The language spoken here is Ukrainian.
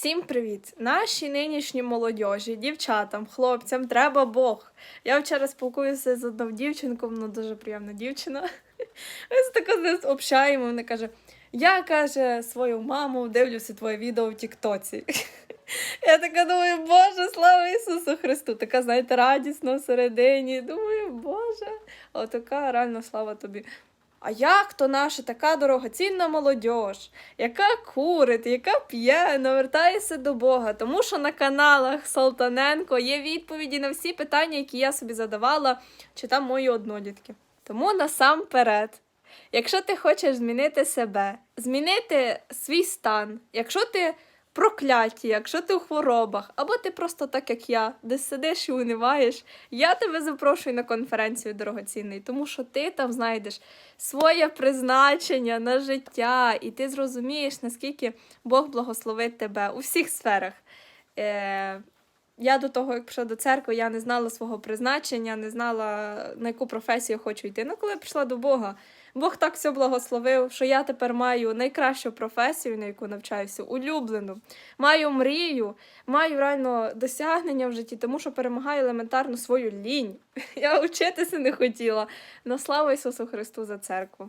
Всім привіт! Нашій нинішній молодіжі, дівчатам, хлопцям треба Бог. Я вчора спілкуюся з одною дівчинкою, ну дуже приємна дівчина. Ми тако з нею общаємо, вона каже: Я каже, свою маму дивлюся твоє відео в Тіктоці. Я така думаю, Боже, слава Ісусу Христу! Така, знаєте, радісна всередині. Думаю, Боже, отака реально слава тобі. А як то наша така дорогоцінна молодь, яка курить, яка п'є, навертається до Бога, тому що на каналах Салтаненко є відповіді на всі питання, які я собі задавала, чи там мої однолітки. Тому насамперед, якщо ти хочеш змінити себе, змінити свій стан, якщо ти прокляті, якщо ти у хворобах, або ти просто так, як я, десь сидиш і униваєш, я тебе запрошую на конференцію дорогоцінний, тому що ти там знайдеш своє призначення на життя, і ти зрозумієш, наскільки Бог благословить тебе у всіх сферах. Е, я до того, як прийшла до церкви, я не знала свого призначення, не знала, на яку професію хочу йти. Ну, коли я прийшла до Бога, Бог так все благословив, що я тепер маю найкращу професію, на яку навчаюся, улюблену. Маю мрію, маю реально досягнення в житті, тому що перемагаю елементарно свою лінь. Я вчитися не хотіла. На слава Ісусу Христу за церкву.